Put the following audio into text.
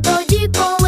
тоді, коли